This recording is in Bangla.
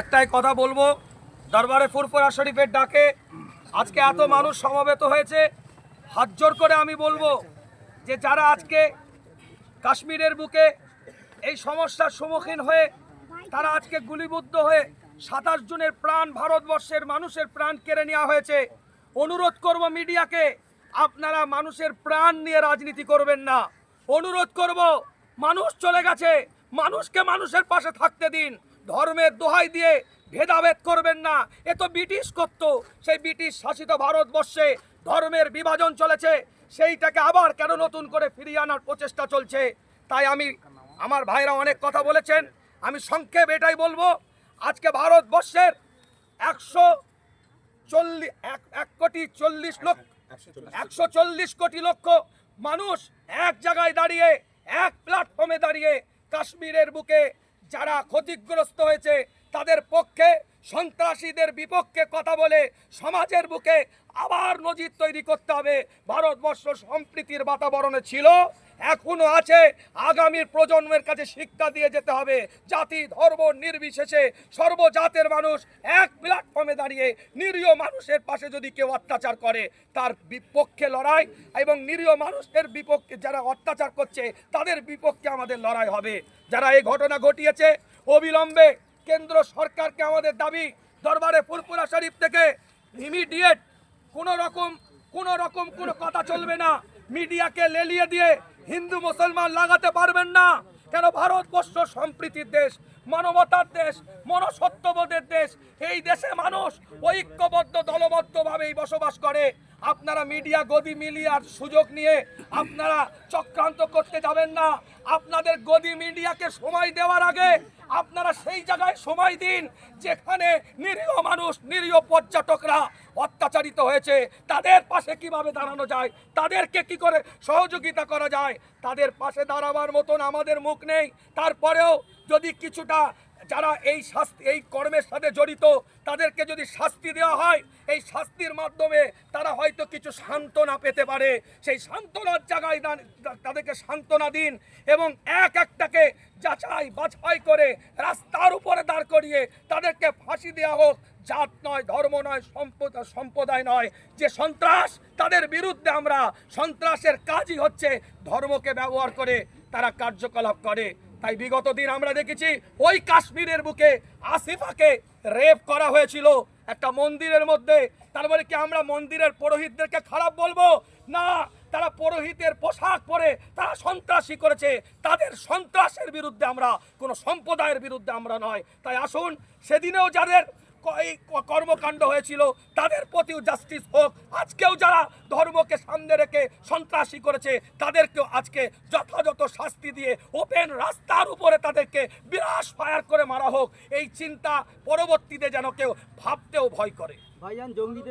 একটাই কথা বলব, দরবারে ফুরফুরা শরীফের ডাকে আজকে এত মানুষ সমবেত হয়েছে, হাত জোর করে আমি বলব যে যারা আজকে কাশ্মীরের বুকে এই সমস্যার সম্মুখীন হয়ে, তারা আজকে গুলিবুদ্ধ হয়ে সাতাশ জনের প্রাণ ভারতবর্ষের মানুষের প্রাণ কেড়ে নেওয়া হয়েছে। অনুরোধ করব মিডিয়াকে, আপনারা মানুষের প্রাণ নিয়ে রাজনীতি করবেন না। অনুরোধ করব, মানুষ চলে গেছে, মানুষকে মানুষের পাশে থাকতে দিন। ধর্মের দোহাই দিয়ে ভেদাভেদ করবেন না। এ তো ব্রিটিশ করত। সেই ব্রিটিশ শাসিত ভারতবর্ষে ধর্মের বিভাজন চলেছে। সেইটাকে আবার কেন নতুন করে ফিরিয়ে আনার প্রচেষ্টা চলছে? তাই আমি, আমার ভাইরা অনেক কথা বলেছেন। আমি সংক্ষেপ এটাই বলব। আজকে ভারতবর্ষের একশো চল্লিশ এক কোটি চল্লিশ লক্ষ, একশো চল্লিশ কোটি লক্ষ মানুষ এক জায়গায় দাঁড়িয়ে, এক প্ল্যাটফর্মে দাঁড়িয়ে কাশ্মীরের বুকে যারা ক্ষতিগ্রস্ত হয়েছে, তাদের পক্ষে সন্ত্রাসীদের বিপক্ষে কথা বলে সমাজের বুকে আবার নজির তৈরি করতে হবে। ভারতবর্ষ সম্প্রীতির বাতাবরণে ছিল। এখনও আছে। আগামীর প্রজন্মের কাছে শিক্ষা দিয়ে যেতে হবে। জাতি, ধর্ম নির্বিশেষে সর্বজাতের মানুষ এক প্ল্যাটফর্মে দাঁড়িয়ে নিরীহ মানুষের পাশে যদি কেউ অত্যাচার করে, তার বিপক্ষে লড়াই এবং নিরীহ মানুষের বিপক্ষে যারা অত্যাচার করছে, তাদের বিপক্ষে আমাদের লড়াই হবে। যারা এই ঘটনা ঘটিয়েছে, অবিলম্বে কেন্দ্র সরকারকে আমাদের দাবি, দরবারে ফুরপুরা শরীফ থেকে ইমিডিয়েট কোনো রকম কোনো রকম কোনো কথা চলবে না। মিডিয়াকে লেলিয়ে দিয়ে হিন্দু মুসলমান লাগাতে পারবেন না। কেন ভারতবর্ষ সম্প্রীতির দেশ, মানবতার দেশ মনসত্যবোধের দেশ, এই দেশে মানুষ ঐক্যবদ্ধ, দলবদ্ধভাবেই বসবাস করে। আপনারা মিডিয়া গদি মিলিয়ার সুযোগ নিয়ে আপনারা চক্রান্ত করতে যাবেন না। আপনাদের গদি মিডিয়াকে সময় দেওয়ার আগে আপনারা সেই জায়গায় সময় দিন, যেখানে নিরীহ মানুষ, নিরীহ পর্যটকরা অত্যাচারিত হয়েছে। তাদের পাশে কীভাবে দাঁড়ানো যায়? তাদেরকে কি করে সহযোগিতা করা যায়? তাদের পাশে দাঁড়াবার মতন আমাদের মুখ নেই। তারপরেও যদি কিছুটা যারা এই শাস্তি, এই কর্মের সাথে জড়িত, তাদেরকে যদি শাস্তি দেওয়া হয়, এই শাস্তির মাধ্যমে তারা হয়তো কিছু সান্ত্বনা পেতে পারে। সেই সান্ত্বনার জায়গায় তাদেরকে সান্ত্বনা দিন এবং এক একটাকে যাচাই বাছাই করে রাস্তার উপরে দাঁড় করিয়ে তাদেরকে ফাঁসি দেওয়া হোক জাত নয়, ধর্ম নয় সম্প্রদায় সম্প্রদায় নয়। যে সন্ত্রাস, তাদের বিরুদ্ধে আমরা সন্ত্রাসের কাজই হচ্ছে ধর্মকে ব্যবহার করে তারা কার্যকলাপ করে। তাই বিগত দিন আমরা দেখেছি ওই কাশ্মীরের বুকে আসিফাকে রেপ করা হয়েছিল। একটা মন্দিরের মধ্যে। তারপরে কি আমরা মন্দিরের পুরোহিতদেরকে খারাপ বলব? না, তারা পুরোহিতের পোশাক পরে তারা সন্ত্রাসী করেছে। তাদের সন্ত্রাসের বিরুদ্ধে আমরা, কোনো সম্প্রদায়ের বিরুদ্ধে আমরা নয়। তাই আসুন, সেদিনেও যাদের কর্মকাণ্ড হয়েছিল, তাদের প্রতিও জাস্টিস হোক। আজকেও যারা ধর্মকে সামনে রেখে সন্ত্রাসী করেছে, তাদেরকেও আজকে যথাযথ শাস্তি দিয়ে ওপেন রাস্তার উপরে তাদেরকে বিরাশ ফায়ার করে মারা হোক। এই চিন্তা পরবর্তীতে যেন কেউ ভাবতেও ভয় করে। ভাইজান, জঙ্গিদের